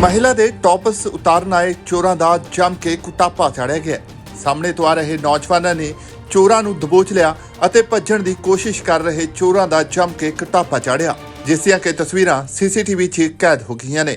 ਮਹਿਲਾ ਦੇ ਟੌਪਸ ਉਤਾਰਨ ਆਏ ਚੋਰਾਂ ਦਾ ਜੰਮ ਕੇ ਕੁਟਾਪਾ ਚਾੜਿਆ ਗਿਆ। ਸਾਹਮਣੇ ਤੋਂ ਆ ਰਹੇ ਨੌਜਵਾਨਾਂ ਨੇ ਚੋਰਾਂ ਨੂੰ ਦਬੋਚ ਲਿਆ ਅਤੇ ਭੱਜਣ ਦੀ ਕੋਸ਼ਿਸ਼ ਕਰ ਰਹੇ ਚੋਰਾਂ ਦਾ ਜੰਮ ਕੇ ਕੁਟਾਪਾ ਚਾੜਿਆ, ਜਿਸ ਦੀਆਂ ਕਿ ਤਸਵੀਰਾਂ ਸੀਸੀਟੀਵੀ 'ਚ ਕੈਦ ਹੋ ਗਈਆਂ ਨੇ।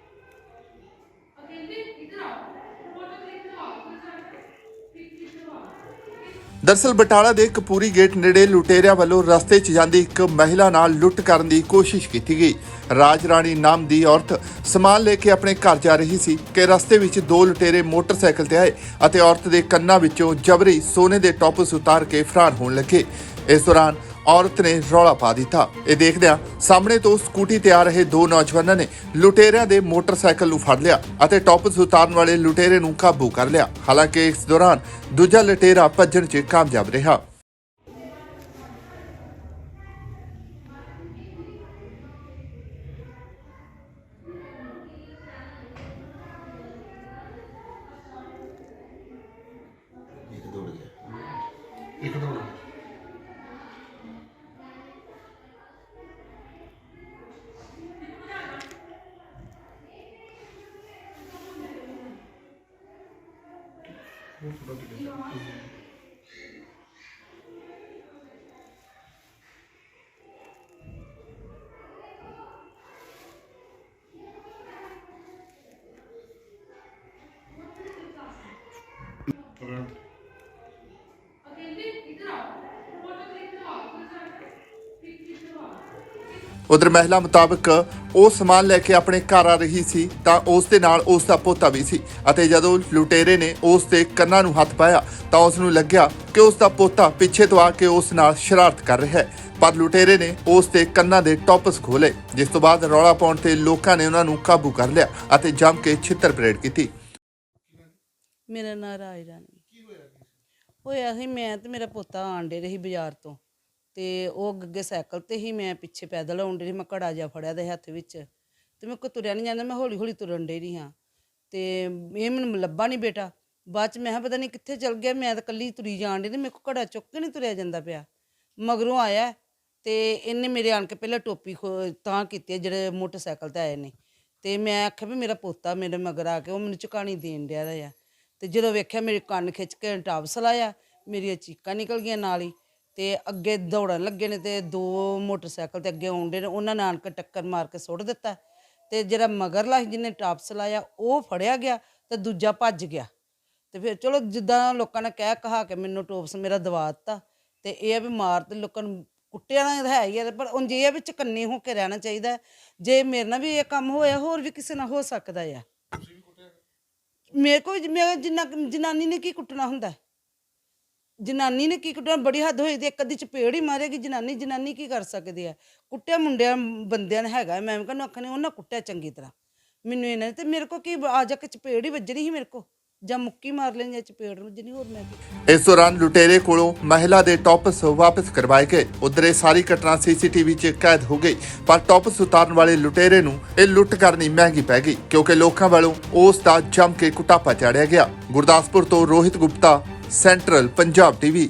ਦਰਸਲ ਬਟਾਲਾ ਦੇ ਕਪੂਰੀ ਗੇਟ ਨੇੜੇ ਲੁਟੇਰਿਆਂ ਵੱਲੋਂ ਰਸਤੇ 'ਚ ਜਾਂਦੀ ਇੱਕ ਮਹਿਲਾ ਨਾਲ ਲੁੱਟ ਕਰਨ ਦੀ ਕੋਸ਼ਿਸ਼ ਕੀਤੀ ਗਈ। ਰਾਜ ਰਾਣੀ ਨਾਮ ਦੀ ਔਰਤ ਸਮਾਨ ਲੈ ਕੇ ਆਪਣੇ ਘਰ ਜਾ ਰਹੀ ਸੀ ਕਿ ਰਸਤੇ ਵਿੱਚ ਦੋ ਲੁਟੇਰੇ ਮੋਟਰਸਾਈਕਲ ਤੇ ਆਏ ਅਤੇ ਔਰਤ ਦੇ ਕੰਨਾਂ ਵਿੱਚੋਂ ਜਬਰੀ ਸੋਨੇ ਦੇ ਟੋਪਸ ਉਤਾਰ ਕੇ ਫਰਾਰ ਹੋਣ ਲੱਗੇ। ਇਸ ਦੌਰਾਨ ਔਰਤ ਨੇ ਰੌਲਾ ਪਾ ਦਿੱਤਾ। ਇਹ ਦੇਖਦਿਆਂ ਸਾਹਮਣੇ ਤੋਂ ਸਕੂਟੀ ਤੇ ਆ ਰਹੇ ਦੋ ਨੌਜਵਾਨਾਂ ਨੇ ਲੁਟੇਰਿਆਂ ਦੇ ਮੋਟਰਸਾਈਕਲ ਨੂੰ ਫੜ ਲਿਆ ਅਤੇ ਟੌਪਸ ਉਤਾਰਨ ਵਾਲੇ ਲੁਟੇਰੇ ਨੂੰ ਕਾਬੂ ਕਰ ਲਿਆ। ਹਾਲਾਂਕਿ ਇਸ ਦੌਰਾਨ ਦੂਜਾ ਲੁਟੇਰਾ ਭੱਜਣ 'ਚ ਕਾਮਯਾਬ ਰਿਹਾ। ਇੱਕ ਦੌੜ ਗਿਆ। ਇੱਕ ਦੌੜ ਤੁਰੰਤ ਉਧਰ ਮਹਿਲਾ ਮੁਤਾਬਕ ਉਹ ਸਮਾਨ ਲੈ ਕੇ ਆਪਣੇ ਘਰ ਆ ਰਹੀ ਸੀ, ਤਾਂ ਉਸ ਦੇ ਨਾਲ ਉਸ ਦਾ ਪੋਤਾ ਵੀ ਸੀ। ਅਤੇ ਜਦੋਂ ਲੁਟੇਰੇ ਨੇ ਉਸ ਦੇ ਕੰਨਾਂ ਨੂੰ ਹੱਥ ਪਾਇਆ, ਤਾਂ ਉਸ ਨੂੰ ਲੱਗਿਆ ਕਿ ਉਸ ਦਾ ਪੋਤਾ ਪਿੱਛੇ ਤੋਂ ਆ ਕੇ ਉਸ ਨਾਲ ਸ਼ਰਾਰਤ ਕਰ ਰਿਹਾ ਹੈ। ਪਰ ਲੁਟੇਰੇ ਨੇ ਉਸ ਦੇ ਕੰਨਾਂ ਦੇ ਟੌਪਸ ਖੋਲੇ ਜਿਸ ਤੋਂ ਬਾਅਦ ਰੌਲਾ ਪਾਉਣ ਤੇ ਲੋਕਾਂ ਨੇ ਉਹਨਾਂ ਨੂੰ ਕਾਬੂ ਕਰ ਲਿਆ ਅਤੇ ਜੰਮ ਕੇ ਛਿੱਤਰ ਪਰੇਡ ਕੀਤੀ। ਮੇਰਾ ਨਾਂ ਰਾਜ ਰਾਣੀ। ਹੋਇਆ ਸੀ? ਮੈਂ ਤੇ ਮੇਰਾ ਪੋਤਾ ਆਂਡੇ ਰਹੀ ਬਾਜ਼ਾਰ ਤੋਂ। ਤੇ ਉਹ ਅੱਗੇ ਸਾਈਕਲ ਤੇ ਹੀ ਮੈਂ ਪਿੱਛੇ ਪੈਦਲ ਆਉਂਦੇ ਰਹੀ ਮੈਂ ਘੜਾ ਜਿਹਾ ਫੜਿਆ ਦੇ ਹੱਥ ਵਿੱਚ ਤੇ ਮੇਰੇ ਕੋ ਤੁਰਿਆ ਨਹੀਂ ਜਾਂਦਾ, ਮੈਂ ਹੌਲੀ ਹੌਲੀ ਤੁਰਨ ਡੇ ਰਹੀ ਹਾਂ ਤੇ ਇਹ ਮੈਨੂੰ ਲੱਭਾ ਨਹੀਂ ਬੇਟਾ। ਬਾਅਦ ਚ ਮੈਂ ਕਿਹਾ ਪਤਾ ਨਹੀਂ ਕਿੱਥੇ ਚਲ ਗਿਆ, ਮੈਂ ਤਾਂ ਕੱਲੀ ਤੁਰੀ ਜਾਣ ਡਈ ਤੇ ਮੇਰੇ ਕੋ ਘੜਾ ਚੁੱਕ ਕੇ ਨਹੀਂ ਤੁਰਿਆ ਜਾਂਦਾ ਪਿਆ। ਮਗਰੋਂ ਆਇਆ ਤੇ ਇਹਨੇ ਮੇਰੇ ਆਣ ਕੇ ਪਹਿਲਾਂ ਟੋਪੀ ਖੋ- ਤਾਂ ਕੀਤੀ ਹੈ ਜਿਹੜੇ ਮੋਟਰਸਾਈਕਲ ਤੇ ਆਏ ਨੇ। ਤੇ ਮੈਂ ਆਖਿਆ ਵੀ ਮੇਰਾ ਪੋਤਾ ਮੇਰੇ ਮਗਰ ਆ ਕੇ ਉਹ ਮੈਨੂੰ ਚੁਕਾਣੀ ਦੇਣ ਡਿਆ ਦਾ ਆ ਤੇ ਜਦੋਂ ਵੇਖਿਆ ਮੇਰੇ ਕੰਨ ਖਿੱਚ ਕੇ ਟਾਪਸ ਲਾਇਆ ਮੇਰੀਆਂ ਚੀਕਾਂ ਨਿਕਲ ਗਈਆਂ ਨਾਲ ਹੀ। ਤੇ ਅੱਗੇ ਦੌੜਨ ਲੱਗੇ ਨੇ ਤੇ ਦੋ ਮੋਟਰਸਾਈਕਲ ਤੇ ਅੱਗੇ ਆਉਂਦੇ ਨੇ ਉਹਨਾਂ ਨੇ ਆਣ ਕੇ ਟੱਕਰ ਮਾਰ ਕੇ ਸੁੱਟ ਦਿੱਤਾ ਤੇ ਜਿਹੜਾ ਮਗਰਲਾ ਸੀ ਜਿਹਨੇ ਟਾਪਸ ਲਾਇਆ ਉਹ ਫੜਿਆ ਗਿਆ ਤੇ ਦੂਜਾ ਭੱਜ ਗਿਆ। ਤੇ ਫਿਰ ਚਲੋ ਜਿੱਦਾਂ ਲੋਕਾਂ ਨੇ ਕਹਿ ਕਹਾ ਕੇ ਮੈਨੂੰ ਟੋਪਸ ਮੇਰਾ ਦਵਾ ਦਿੱਤਾ ਤੇ ਇਹ ਆ ਵੀ ਮਾਰ ਤੇ ਲੋਕਾਂ ਨੂੰ ਕੁੱਟਿਆ ਨਾ ਹੈ ਹੀ ਆ ਪਰ ਉਂਝ ਇਹ ਆ ਵੀ ਚਕੰਨੇ ਹੋ ਕੇ ਰਹਿਣਾ ਚਾਹੀਦਾ ਜੇ ਮੇਰੇ ਨਾਲ ਵੀ ਇਹ ਕੰਮ ਹੋਇਆ ਹੋਰ ਵੀ ਕਿਸੇ ਨਾਲ ਹੋ ਸਕਦਾ ਆ। ਮੇਰੇ ਕੋਲ ਜਿੰਨਾ ਜਨਾਨੀ ਨੇ ਕੀ ਕੁੱਟਣਾ ਹੁੰਦਾ? ਜਨਾਨੀ ਨੇ ਕੀ ਕੁੱਟਣਾ ਬੜੀ ਹੱਦ ਹੋਈ ਤੇ ਇੱਕ ਅੱਧੀ ਚਪੇੜ ਹੀ ਮਾਰੇਗੀ। ਜਨਾਨੀ ਜਨਾਨੀ ਕੀ ਕਰ ਸਕਦੀ ਹੈ? ਕੁੱਟਿਆ ਮੁੰਡਿਆਂ, ਬੰਦਿਆਂ ਨੇ ਹੈਗਾ। ਮੈਂ ਕਹਿੰਦਾ ਅੱਖਾਂ ਨੇ ਉਹਨਾਂ ਕੁੱਟਿਆ ਚੰਗੀ ਤਰ੍ਹਾਂ। ਮੈਨੂੰ ਇਹਨਾਂ ਤੇ ਮੇਰੇ ਕੋ ਕੀ ਆ ਜਾ ਕੇ ਚਪੇੜ ਹੀ ਵੱਜਣੀ ਸੀ ਮੇਰੇ ਕੋ ਜਾਂ ਮੁੱਕੀ ਮਾਰ ਲੈਣੀ ਜਾਂ ਚਪੇੜ ਵੱਜਣੀ, ਹੋਰ ਮੈਂ ਕੀ ਇਸ ਦੌਰਾਨ ਲੁਟੇਰੇ ਕੋਲੋਂ ਮਹਿਲਾ ਦੇ ਟੌਪਸ ਵਾਪਸ ਕਰਵਾਏ ਗਏ। ਉਧਰ ਇਹ ਸਾਰੀ ਘਟਨਾ ਸੀਸੀਟੀਵੀ 'ਚ ਕੈਦ ਹੋ ਗਈ। ਪਰ ਟੌਪਸ ਉਤਾਰਨ ਵਾਲੇ ਲੁਟੇਰੇ ਨੂੰ ਇਹ ਲੁੱਟ ਕਰਨੀ ਮਹਿੰਗੀ ਪੈ ਗਈ। ਕਿਉਂਕਿ ਲੋਕਾਂ ਵੱਲੋਂ ਉਸ ਦਾ ਜੰਮ ਕੇ ਕੁਟਾਪਾ ਚਾੜਿਆ ਗਿਆ। ਗੁਰਦਾਸਪੁਰ ਤੋਂ ਰੋਹਿਤ ਗੁਪਤਾ ਸੈਂਟਰਲ ਪੰਜਾਬ ਟੀਵੀ